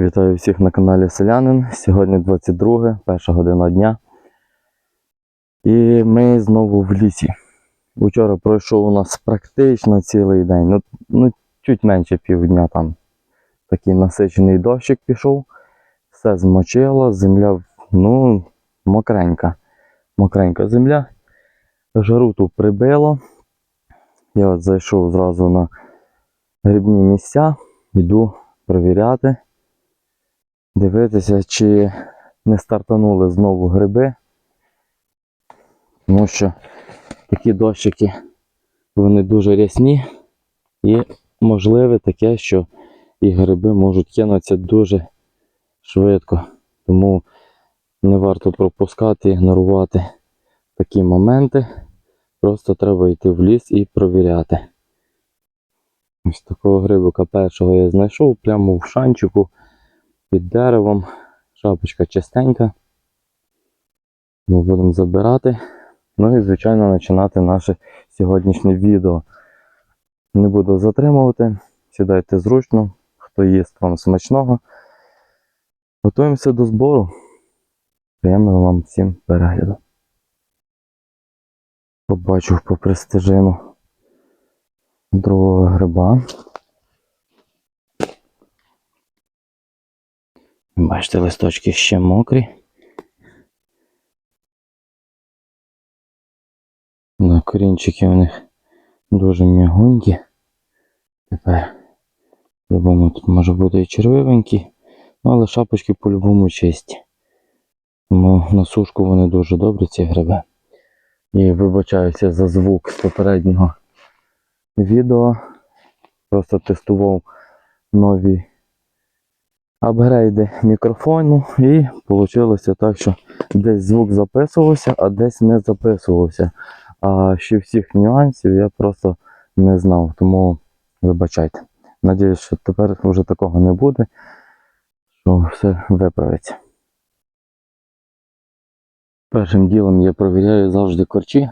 Вітаю всіх на каналі Селянин. Сьогодні 22, перша година дня. І ми знову в лісі. Учора пройшов у нас практично цілий день. Ну, ну чуть менше півдня там. Такий насичений дощик пішов. Все змочило, земля, ну, мокренька. Мокренька земля. Жару тут прибило. Я от зайшов зразу на грибні місця, йду провіряти дивитися, чи не стартанули знову гриби. Тому що такі дощики вони дуже рясні і можливе таке, що і гриби можуть кинутися дуже швидко. Тому не варто пропускати, ігнорувати такі моменти. Просто треба йти в ліс і провіряти. Ось такого грибика першого я знайшов прямо в шанчику під деревом. Шапочка чистенька. Ми будемо забирати. Ну і, звичайно, починати наше сьогоднішнє відео. Не буду затримувати. Сідайте зручно, хто їсть вам смачного. Готуємося до збору. Приємного вам всім перегляду. Побачив попри стежину другого гриба. Бачите, листочки ще мокрі. На корінчики у них дуже м'ягунькі. Тепер по-любому тут може бути і червивенькі, ну, але шапочки по-любому чисті. Тому на сушку вони дуже добрі, ці гриби. І вибачаюся за звук з попереднього відео. Просто тестував нові апгрейди мікрофону і вийшло так, що десь звук записувався, а десь не записувався. А ще всіх нюансів я просто не знав, тому вибачайте. Надіюсь, що тепер вже такого не буде, що все виправиться. Першим ділом я провіряю завжди корчі,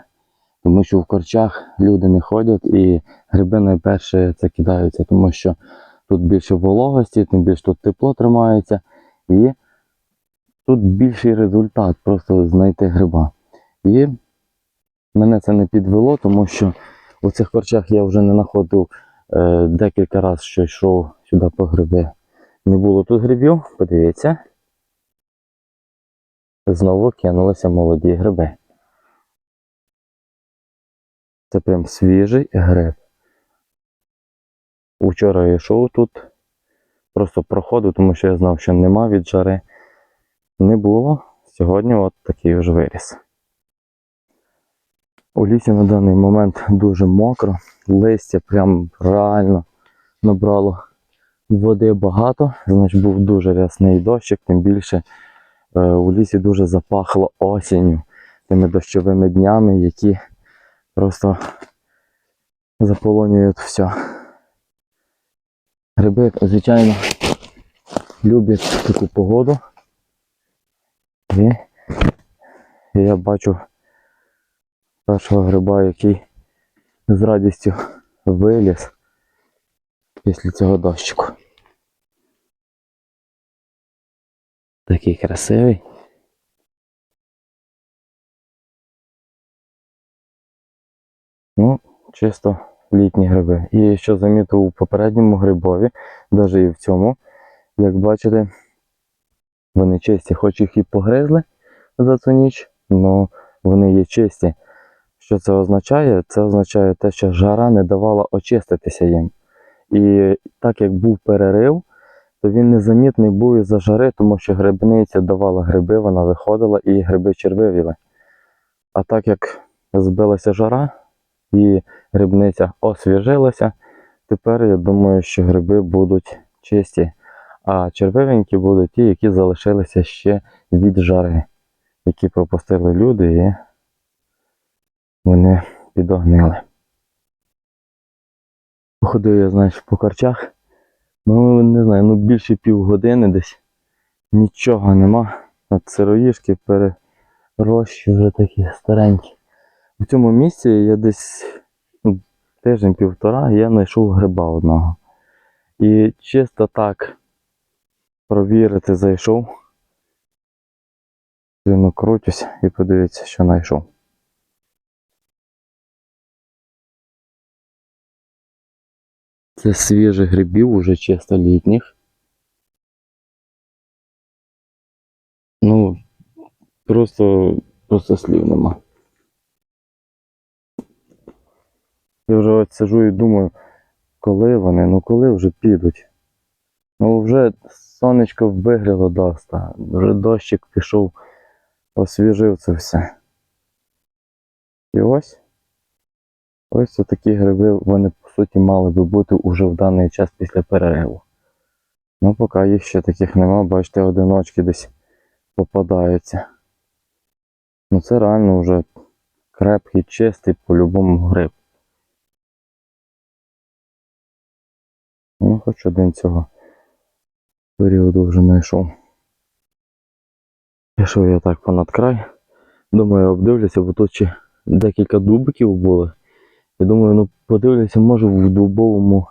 тому що в корчах люди не ходять і гриби найперше це кидаються, тому що тут більше вологості, тим більше тут тепло тримається, і тут більший результат просто знайти гриба. І мене це не підвело, тому що у цих корчах я вже не знаходив е, декілька разів, що йшов сюди по гриби. Не було тут грибів, подивіться. Знову кинулися молоді гриби. Це прям свіжий гриб. Вчора я йшов тут, просто проходив, тому що я знав, що нема від жари. Не було. Сьогодні от такий вже виріс. У лісі на даний момент дуже мокро, листя прям реально набрало води багато, значить був дуже рясний дощик, тим більше е, у лісі дуже запахло осінню, тими дощовими днями, які просто заполонюють все. Гриби, звичайно, люблять таку погоду. І я бачу першого гриба, який з радістю виліз після цього дощику. Такий красивий. Ну, чисто літні гриби. І що замітив у попередньому грибові, навіть і в цьому, як бачите, вони чисті, хоч їх і погризли за цю ніч, але вони є чисті. Що це означає? Це означає те, що жара не давала очиститися їм. І так як був перерив, то він незамітний був із-за жари, тому що грибниця давала гриби, вона виходила і гриби червивіли. А так як збилася жара і грибниця освіжилася, тепер я думаю, що гриби будуть чисті. А червивенькі будуть ті, які залишилися ще від жари, які пропустили люди і вони підогнили. Походив я, знаєш, по корчах. Ну, не знаю, ну більше півгодини десь. Нічого нема. От сироїшки перерощі вже такі старенькі. В цьому місці я десь ну, тиждень-півтора я знайшов гриба одного. І чисто так провірити зайшов. Він крутюсь і подивіться, що знайшов. Це свіжих грибів, уже чисто літніх. Ну, просто, просто слів нема. Я вже от сижу і думаю, коли вони, ну коли вже підуть. Ну вже сонечко вигріло доста, вже дощик пішов, освіжив це все. І ось. Ось такі гриби, вони по суті мали би бути уже в даний час після перериву. Ну, поки їх ще таких нема, бачите, одиночки десь попадаються. Ну це реально вже крепкий, чистий по-любому гриб. Ну, хоч один цього періоду вже знайшов. Пішов я так понад край. Думаю, обдивлюся, бо тут ще декілька дубиків було. Я думаю, ну подивлюся, може в дубовому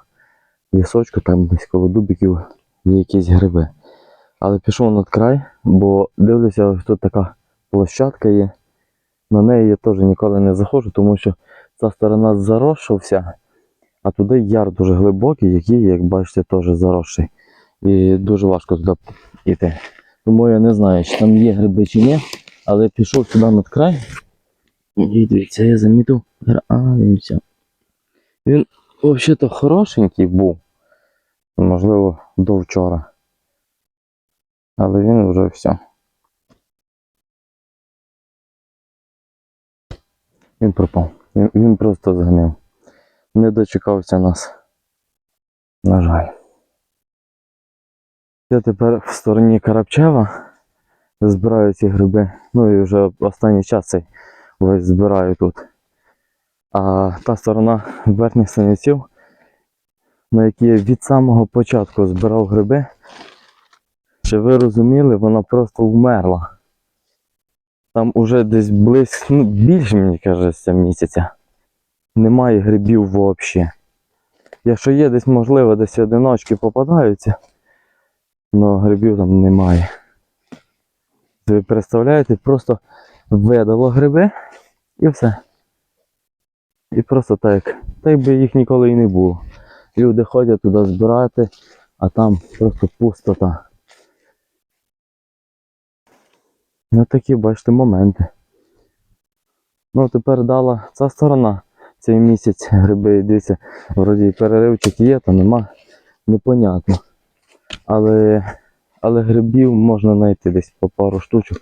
лісочку, там десь коло дубиків є якісь гриби. Але пішов над край, бо дивлюся, ось тут така площадка є. На неї я теж ніколи не заходжу, тому що ця сторона заросша вся, а туди яр дуже глибокий, який, як бачите, теж заросший. І дуже важко туди йти. Тому я не знаю, чи там є гриби чи ні, але пішов сюди над край. І дивіться, я замітив. Все. Він взагалі-то хорошенький був. Можливо, до вчора. Але він вже все. Він пропав. Він, він просто згнив. Не дочекався нас. На жаль. Я тепер в стороні Карабчева збираю ці гриби. Ну і вже останній час цей весь збираю тут. А та сторона верхніх саніців, на якій я від самого початку збирав гриби, щоб ви розуміли, вона просто вмерла. Там уже десь близько, ну більше мені кажеться місяця. Немає грибів взагалі. Якщо є десь можливо, десь одиночки попадаються, але грибів там немає. Ви представляєте, просто видало гриби і все. І просто так, так якби їх ніколи і не було. Люди ходять туди збирати, а там просто пустота. Ну такі, бачите, моменти. Ну, тепер дала ця сторона цей місяць гриби, дивіться, вроді переривчик є, то нема. Непонятно. Але, але грибів можна знайти десь по пару штучок.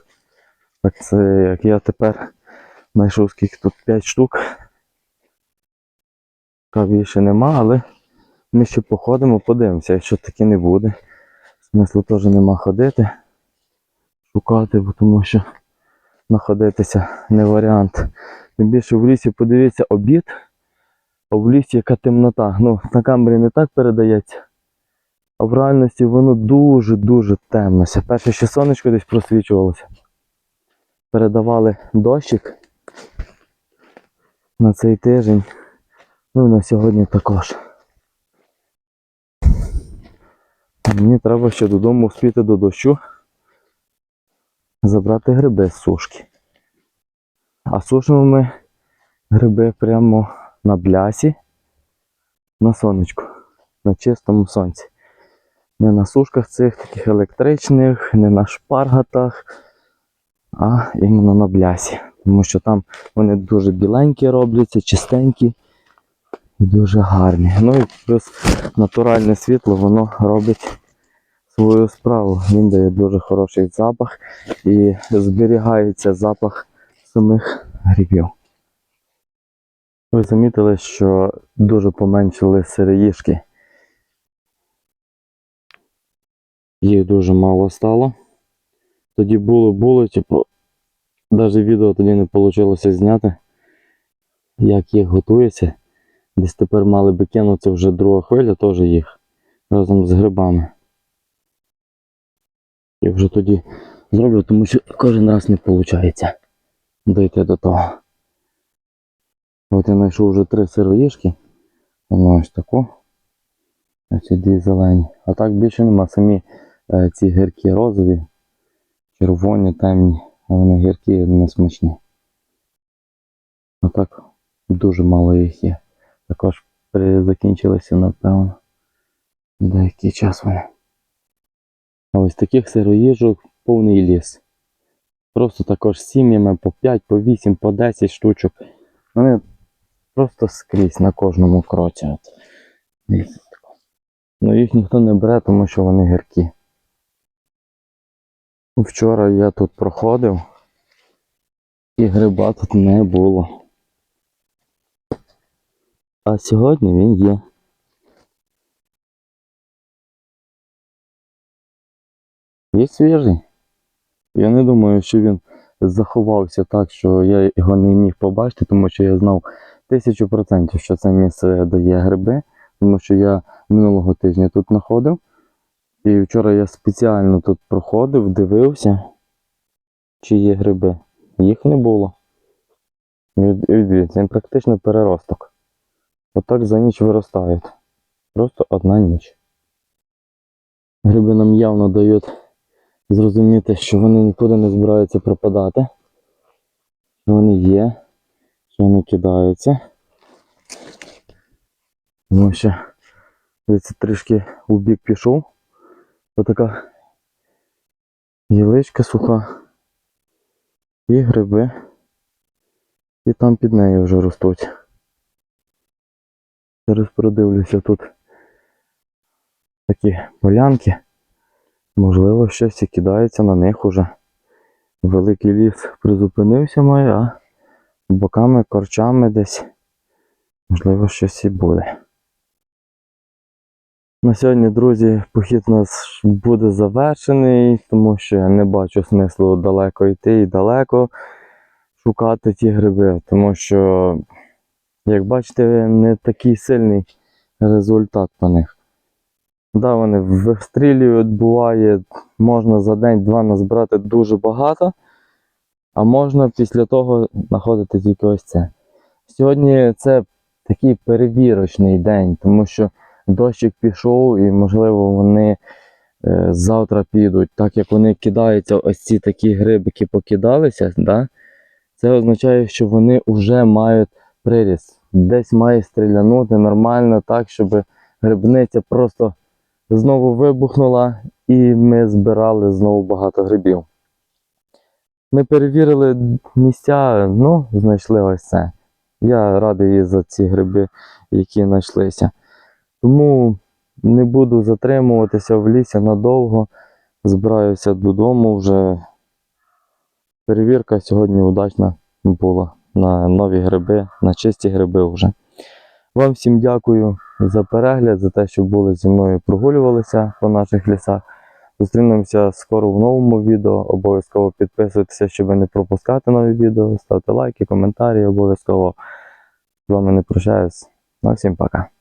Так це як я тепер знайшов скільки тут 5 штук. Більше нема, але ми ще походимо, подивимося, якщо таки не буде. Смислу теж нема ходити, шукати, тому що знаходитися не варіант. Тим більше в лісі подивіться обід, а в лісі яка темнота. Ну, на камері не так передається. А в реальності воно дуже-дуже темно. Ся Перше ще сонечко десь просвічувалося. Передавали дощик на цей тиждень. Ну і на сьогодні також. Мені треба ще додому успіти до дощу. Забрати гриби з сушки. А сушимо ми гриби прямо на блясі, на сонечку, на чистому сонці. Не на сушках цих таких електричних, не на шпаргатах, а іменно на блясі. Тому що там вони дуже біленькі робляться, чистенькі і дуже гарні. Ну і плюс натуральне світло, воно робить свою справу. Він дає дуже хороший запах і зберігається запах самих грибів. Ви замітили, що дуже поменшили сироїшки. Їх дуже мало стало. Тоді було, було, типу, навіть відео тоді не вийшло зняти, як їх готується. Десь тепер мали би кинути вже друга хвиля, теж їх разом з грибами. Я вже тоді зроблю, тому що кожен раз не виходить дойти до того. От я знайшов вже три сироїшки. Воно ось таку. Оці дві зелені. А так більше нема. Самі е, ці гіркі розові, червоні, темні, а вони гіркі і не смачні. А так дуже мало їх є. Також закінчилися, напевно. Деякий час вони. А ось таких сироїжок повний ліс. Просто також сім'ями по 5, по 8, по 10 штучок. Вони просто скрізь на кожному кроці. Ну їх ніхто не бере, тому що вони гіркі. Вчора я тут проходив і гриба тут не було. А сьогодні він є. Є свіжий. Я не думаю, що він заховався так, що я його не міг побачити, тому що я знав тисячу процентів, що це місце дає гриби, тому що я минулого тижня тут знаходив. І вчора я спеціально тут проходив, дивився, чи є гриби. Їх не було. Дивіться, він практично переросток. Отак за ніч виростають. Просто одна ніч. Гриби нам явно дають зрозуміти, що вони нікуди не збираються пропадати. Що вони є, що вони кидаються. Тому що дивіться, трішки у бік пішов. Отака гіличка суха. І гриби. І там під нею вже ростуть. Зараз продивлюся тут такі полянки. Можливо, щось і кидається на них уже. Великий ліс призупинився має, а боками, корчами десь. Можливо, щось і буде. На сьогодні, друзі, похід у нас буде завершений, тому що я не бачу смислу далеко йти і далеко шукати ті гриби, тому що, як бачите, не такий сильний результат по них. Да, вони вистрілюють, буває, можна за день-два назбирати дуже багато, а можна після того знаходити тільки ось це. Сьогодні це такий перевірочний день, тому що дощик пішов і, можливо, вони е, завтра підуть. Так як вони кидаються, ось ці такі грибики покидалися, да? це означає, що вони вже мають приріст. Десь має стрілянути нормально так, щоб грибниця просто знову вибухнула, і ми збирали знову багато грибів. Ми перевірили місця, ну, знайшли ось це. Я радий за ці гриби, які знайшлися. Тому не буду затримуватися в лісі надовго. Збираюся додому вже. Перевірка сьогодні удачна була на нові гриби, на чисті гриби вже. Вам всім дякую за перегляд, за те, що були зі мною прогулювалися по наших лісах. Зустрінемося скоро в новому відео. Обов'язково підписуйтеся, щоб не пропускати нові відео. Ставте лайки, коментарі, обов'язково з вами не прощаюсь. На всім пока.